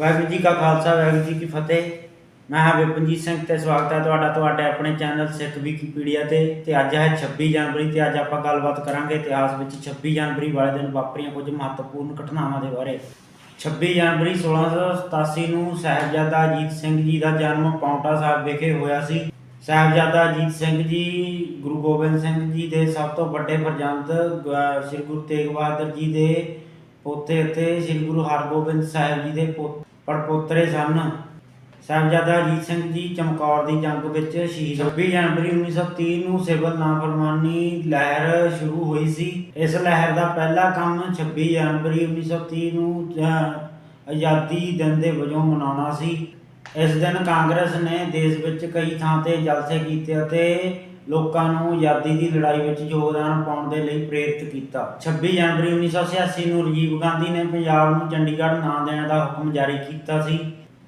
ਵਾਹਿਗੁਰੂ ਜੀ ਕਾ ਖਾਲਸਾ, ਵਾਹਿਗੁਰੂ ਜੀ ਕੀ ਫਤਿਹ। ਮੈਂ ਹਾਂ ਵਿਪਨਜੀਤ ਸਿੰਘ ਤੇ ਸਵਾਗਤ ਹੈ ਤੁਹਾਡਾ, ਤੁਹਾਡੇ ਆਪਣੇ ਚੈਨਲ ਸਿੱਖ ਵਿਕੀਪੀਡੀਆ ਤੇ। ਤੇ ਅੱਜ ਹੈ 26 ਜਨਵਰੀ ਤੇ ਅੱਜ ਆਪਾਂ ਗੱਲਬਾਤ ਕਰਾਂਗੇ ਇਤਿਹਾਸ ਵਿੱਚ 26 ਜਨਵਰੀ ਵਾਲੇ ਦਿਨ ਵਾਪਰੀਆਂ ਕੁਝ ਮਹੱਤਵਪੂਰਨ ਘਟਨਾਵਾਂ ਦੇ ਬਾਰੇ। 26 ਜਨਵਰੀ 1687 ਨੂੰ ਸਾਹਿਬਜ਼ਾਦਾ ਅਜੀਤ ਸਿੰਘ ਜੀ ਦਾ ਜਨਮ ਪਾਉਂਟਾ ਸਾਹਿਬ ਵਿਖੇ ਹੋਇਆ ਸੀ। ਸਾਹਿਬਜ਼ਾਦਾ ਅਜੀਤ ਸਿੰਘ ਜੀ, ਗੁਰੂ ਗੋਬਿੰਦ ਸਿੰਘ ਜੀ ਦੇ ਸਭ ਤੋਂ ਵੱਡੇ ਫਰਜ਼ੰਦ ਸ੍ਰੀ ਗੁਰੂ ਤੇਗ ਬਹਾਦਰ ਜੀ ਦੇ ਪੋਤੇ ਅਤੇ ਸ੍ਰੀ ਗੁਰੂ ਹਰਗੋਬਿੰਦ ਸਾਹਿਬ ਜੀ ਦੇ ਪੋ- ਪੜਪੋਤਰੇ ਸਨ। ਸਾਹਿਬਜ਼ਾਦਾ ਅਜੀਤ ਸਿੰਘ ਜੀ ਚਮਕੌਰ ਦੀ ਜੰਗ ਵਿੱਚ ਸ਼ਹੀਦ। 26 ਜਨਵਰੀ 1930 ਨੂੰ ਸਿਵਲ ਨਾਫਰਮਾਨੀ ਲਹਿਰ ਸ਼ੁਰੂ ਹੋਈ ਸੀ। ਇਸ ਲਹਿਰ ਦਾ ਪਹਿਲਾ ਕੰਮ 26 ਜਨਵਰੀ 1930 ਨੂੰ ਆਜ਼ਾਦੀ ਦਿਨ ਦੇ ਵਜੋਂ ਮਨਾਉਣਾ ਸੀ। ਇਸ ਦਿਨ ਕਾਂਗਰਸ ਨੇ ਦੇਸ਼ ਵਿੱਚ ਕਈ ਥਾਂ ਤੇ ਜਲਸੇ ਕੀਤੇ ਅਤੇ ਲੋਕਾਂ ਨੂੰ ਆਜ਼ਾਦੀ ਦੀ ਲੜਾਈ ਵਿੱਚ ਯੋਗਦਾਨ ਪਾਉਣ ਦੇ ਲਈ ਪ੍ਰੇਰਿਤ ਕੀਤਾ। 26 ਜਨਵਰੀ 1986 ਨੂੰ ਰਾਜੀਵ ਗਾਂਧੀ ਨੇ ਪੰਜਾਬ ਨੂੰ ਚੰਡੀਗੜ੍ਹ ਨਾਂ ਦੇਣ ਦਾ ਹੁਕਮ ਜਾਰੀ ਕੀਤਾ ਸੀ।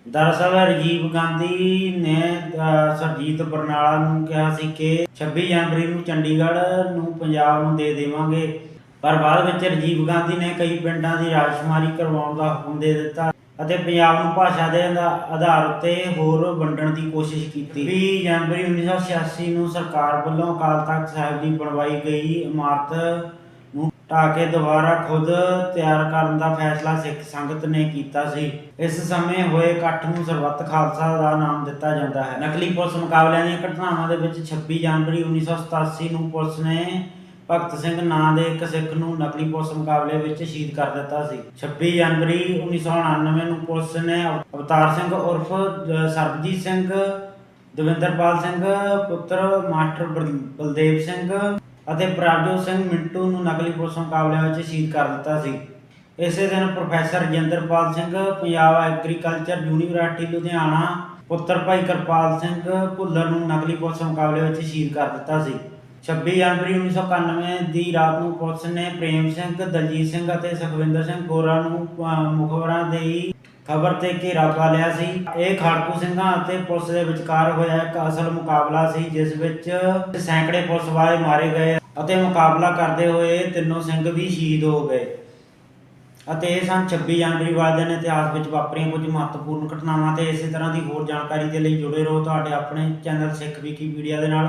ਦਰਅਸਲ ਰਾਜੀਵ ਗਾਂਧੀ ਨੇ ਅਹ, ਸਰਜੀਤ ਬਰਨਾਲਾ ਨੂੰ ਕਿਹਾ ਸੀ ਕਿ 26 ਜਨਵਰੀ ਨੂੰ ਚੰਡੀਗੜ੍ਹ ਨੂੰ ਪੰਜਾਬ ਨੂੰ ਦੇ ਦੇਵਾਂਗੇ। ਪਰ ਬਾਅਦ ਵਿੱਚ ਰਾਜੀਵ ਗਾਂਧੀ ਨੇ ਕਈ ਪਿੰਡਾਂ ਦੀ ਰਾਜਸ਼ੁਮਾਰੀ ਕਰਵਾਉਣ ਦਾ ਹੁਕਮ ਦੇ ਦਿੱਤਾ। ਅਤੇ ਪੰਜਾਬ ਨੂੰ ਭਾਸ਼ਾ ਦੇ ਆਧਾ- ਆਧਾਰ ਉੱਤੇ ਹੋਰ ਵੰਡਣ ਦੀ ਕੋਸ਼ਿਸ਼ ਕੀਤੀ। 20 ਜਨਵਰੀ 1986 ਨੂੰ ਸਰਕਾਰ ਵੱਲੋਂ ਅਕਾਲ ਤਖਤ ਸਾਹਿਬ ਦੀ ਬਣਵਾਈ ਗਈ ਇਮਾਰਤ ਨੂੰ ਢਾਹ ਕੇ ਦੁਬਾਰਾ ਖੁਦ ਤਿਆਰ ਕਰਨ ਦਾ ਫੈਸਲਾ ਸਿੱਖ ਸੰਗਤ ਨੇ ਕੀਤਾ ਸੀ। ਇਸ ਸਮੇਂ ਹੋਏ ਇਕੱਠ ਨੂੰ ਸਰਬੱਤ ਖਾਲਸਾ ਦਾ ਨਾਮ ਦਿੱਤਾ ਜਾਂਦਾ ਹੈ। ਨਕਲੀ ਪੁਲਿਸ ਮੁਕਾਬਲਿਆਂ ਦੀਆਂ ਘਟਨਾਵਾਂ ਦੇ ਵਿੱਚ 26 ਜਨਵਰੀ 1987 ਨੂੰ ਪੁਲਿਸ ਨੇ ਭਗਤ ਸਿੰਘ ਨਾਂ ਦੇ ਇੱਕ ਸਿੱਖ ਨੂੰ ਨਕਲੀ ਪੁਲਿਸ ਮੁਕਾਬਲੇ ਵਿੱਚ ਸ਼ਹੀਦ ਕਰ ਦਿੱਤਾ ਸੀ। 26 ਜਨਵਰੀ 1999 ਨੂੰ ਪੁਲਿਸ ਨੇ ਅਵਤਾਰ ਸਿੰਘ ਉਰਫ ਸਰਬਜੀਤ ਸਿੰਘ, ਦਵਿੰਦਰਪਾਲ ਸਿੰਘ, ਪੁੱਤਰ ਮਾਸਟਰ ਬਲ- ਬਲਦੇਵ ਸਿੰਘ ਅਤੇ ਪ੍ਰਭਜੋਤ ਸਿੰਘ ਮਿੰਟੂ ਨੂੰ ਨਕਲੀ ਪੁਲਿਸ ਮੁਕਾਬਲਿਆਂ ਵਿੱਚ ਸ਼ਹੀਦ ਕਰ ਦਿੱਤਾ ਸੀ। ਇਸੇ ਦਿਨ professor Rajinderpal Singh, Punjab agriculture university, Ludhiana, ਪੁੱਤਰ ਭਾਈ ਕਿਰਪਾਲ ਸਿੰਘ ਭੁੱਲਰ ਨੂੰ ਨਕਲੀ ਪੁਲਿਸ ਮੁਕਾਬਲੇ ਵਿੱਚ ਸ਼ਹੀਦ ਕਰ ਦਿੱਤਾ ਸੀ। 26 ਜਨਵਰੀ 1991 ਦੀ ਰਾਤ ਨੂੰ ਪੁਲਿਸ ਨੇ ਪ੍ਰੇਮ ਸਿੰਘ ਦਲਜੀਤ ਸਿੰਘ ਅਤੇ ਸੁਖਵਿੰਦਰ ਸਿੰਘ ਗੋਰਾ ਨੂੰ ਅਹ, ਮੁਖਬਰਾਂ ਦੀ ਖਬਰ ਤੇ ਘੇਰਾ ਪਾ ਲਿਆ ਸੀ। ਇਹ ਖਾੜਕੂ ਸਿੰਘਾਂ ਅਤੇ ਪੁਲਿਸ ਦੇ ਵਿਚਕਾਰ ਹੋਇਆ ਇੱਕ ਅਸਲ ਮੁਕਾਬਲਾ ਸੀ ਜਿਸ ਵਿੱਚ ਸੈਂਕੜੇ ਪੁਲਿਸ ਵਾਲੇ ਮਾਰੇ ਗਏ ਅਤੇ ਮੁਕਾਬਲਾ ਕਰਦੇ ਹੋਏ ਤਿੰਨੋਂ ਸਿੰਘ ਵੀ ਸ਼ਹੀਦ ਹੋ ਗਏ। ਅਤੇ ਇਹ ਸਨ 26 ਜਨਵਰੀ ਵਾਲੇ ਦਿਨ ਇਤਿਹਾਸ ਵਿੱਚ ਵਾਪਰੀਆਂ ਕੁਝ ਮਹੱਤਵਪੂਰਨ ਘਟਨਾਵਾਂ ਤੇ ਇਸੇ ਤਰ੍ਹਾਂ ਦੀ ਹੋਰ ਜਾਣਕਾਰੀ ਦੇ ਲਈ ਜੁੜੇ ਰਹੋ। ਤੁਹਾਡੇ ਆਪਣੇ ਚੈਨਲ ਸਿੱਖ ਵਿਕੀਪੀਡੀਆ ਦੇ ਨਾਲ